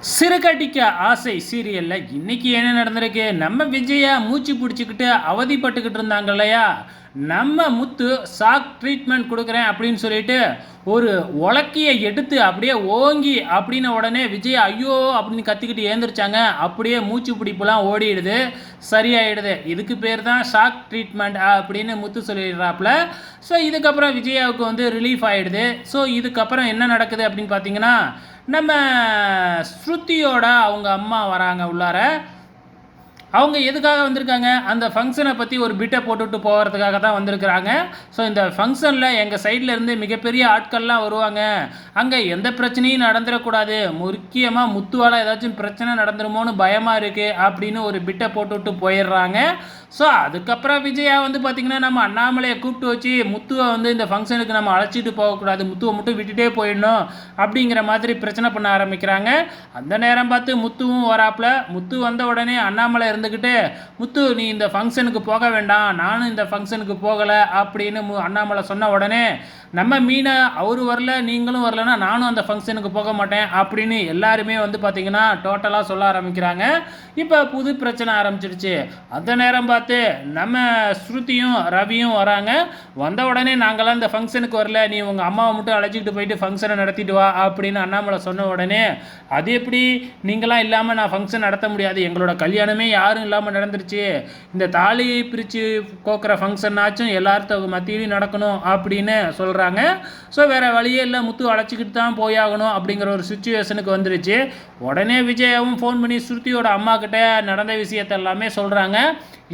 சிறுகடிக்க ஆசை சீரியலில் இன்றைக்கி என்ன நடந்திருக்கு? நம்ம விஜயா மூச்சு பிடிச்சிக்கிட்டு அவதிப்பட்டுக்கிட்டு இருந்தாங்க இல்லையா? நம்ம முத்து சாக் ட்ரீட்மெண்ட் கொடுக்குறேன் அப்படின்னு சொல்லிட்டு ஒரு உலக்கையை எடுத்து அப்படியே ஓங்கி அப்படின்ன உடனே விஜய் ஐயோ அப்படின்னு கத்திக்கிட்டு ஏந்திரிச்சாங்க. அப்படியே மூச்சு பிடிப்புலாம் ஓடிடுது. சரியாயிடுது. இதுக்கு பேர் தான் ஷாக் ட்ரீட்மெண்ட் அப்படின்னு முத்து சொல்லிடுறாப்புல. ஸோ இதுக்கப்புறம் விஜயாவுக்கு வந்து ரிலீஃப் ஆகிடுது ஸோ இதுக்கப்புறம் என்ன நடக்குது அப்படின்னு பார்த்தீங்கன்னா நம்ம ஸ்ருதியோட அவங்க அம்மா வராங்க உள்ளார. அவங்க எதுக்காக வந்திருக்காங்க? அந்த ஃபங்க்ஷனை பற்றி ஒரு பிட்டை போட்டுவிட்டு போகிறதுக்காக தான் வந்திருக்கிறாங்க. ஸோ இந்த ஃபங்க்ஷனில் எங்கள் சைடில் இருந்து மிகப்பெரிய ஆட்கள்லாம் வருவாங்க. அங்கே எந்த பிரச்சனையும் நடந்துடக்கூடாது முக்கியமாக முத்துவால் ஏதாச்சும் பிரச்சனை நடந்துருமோன்னு பயமாக இருக்குது அப்படின்னு ஒரு பிட்டை போட்டுவிட்டு போயிடுறாங்க. ஸோ அதுக்கப்புறம் விஜயா வந்து பார்த்திங்கன்னா நம்ம அண்ணாமலையை கூப்பிட்டு வச்சு முத்துவை வந்து இந்த ஃபங்க்ஷனுக்கு நம்ம அழைச்சிட்டு போகக்கூடாது. முத்துவை மட்டும் விட்டுட்டே போயிடணும் அப்படிங்கிற மாதிரி பிரச்சனை பண்ண ஆரம்பிக்கிறாங்க. அந்த நேரம் பார்த்து முத்துவும் வராப்புல. முத்து வந்த உடனே அண்ணாமலை இருந்துக்கிட்டு முத்து நீ இந்த ஃபங்க்ஷனுக்கு போக வேண்டாம். நானும் இந்த ஃபங்க்ஷனுக்கு போகலை அப்படின்னு மு அண்ணாமலை சொன்ன உடனே நம்ம மீனை அவர் வரல நீங்களும் வரலன்னா நானும் அந்த ஃபங்க்ஷனுக்கு போக மாட்டேன் அப்படின்னு எல்லாருமே வந்து பார்த்திங்கன்னா டோட்டலாக சொல்ல ஆரம்பிக்கிறாங்க. இப்போ புது பிரச்சனை ஆரம்பிச்சிடுச்சு அந்த நேரம் பார்த்து நம்ம ஸ்ருதியும் ரவியும் வராங்க. வந்த உடனே நாங்களாம் இந்த ஃபங்க்ஷனுக்கு வரல. நீ உங்கள் அம்மாவை மட்டும் அழைச்சிக்கிட்டு போயிட்டு ஃபங்க்ஷனை நடத்திட்டு வா அப்படின்னு அண்ணாமலை சொன்ன உடனே அது எப்படி? நீங்களாம் இல்லாமல் நான் ஃபங்க்ஷன் நடத்த முடியாது. எங்களோட கல்யாணமே யார் யாரும் இல்லாமல் நடந்துருச்சு. இந்த தாலியை பிரித்து கோக்குற ஃபங்க்ஷன்னாச்சும் எல்லார்த்த மத்தியிலையும் நடக்கணும் அப்படின்னு சொல்கிறாங்க ஸோ வேறு வழியே இல்லை. முத்து அழைச்சிக்கிட்டு தான் போயாகணும் அப்படிங்கிற ஒரு சுச்சுவேஷனுக்கு வந்துருச்சு. உடனே விஜயாவும் ஃபோன் பண்ணி ஸ்ருதியோட அம்மாக்கிட்ட நடந்த விஷயத்த எல்லாமே சொல்கிறாங்க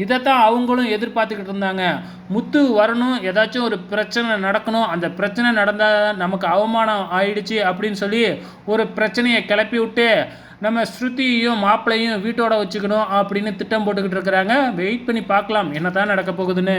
இதைத்தான் அவங்களும் எதிர்பார்த்துக்கிட்டு இருந்தாங்க. முத்து வரணும். ஏதாச்சும் ஒரு பிரச்சனை நடக்கணும். அந்த பிரச்சனை நடந்தால் நமக்கு அவமானம் ஆயிடுச்சு அப்படின்னு சொல்லி ஒரு பிரச்சனையை கிளப்பி விட்டு நம்ம ஸ்ருதியையும் மாப்பிள்ளையும் வீட்டோட வச்சுக்கணும் அப்படின்னு திட்டம் போட்டுக்கிட்டு இருக்கிறாங்க. வெயிட் பண்ணி பார்க்கலாம். என்ன தான் நடக்க போகுதுன்னு.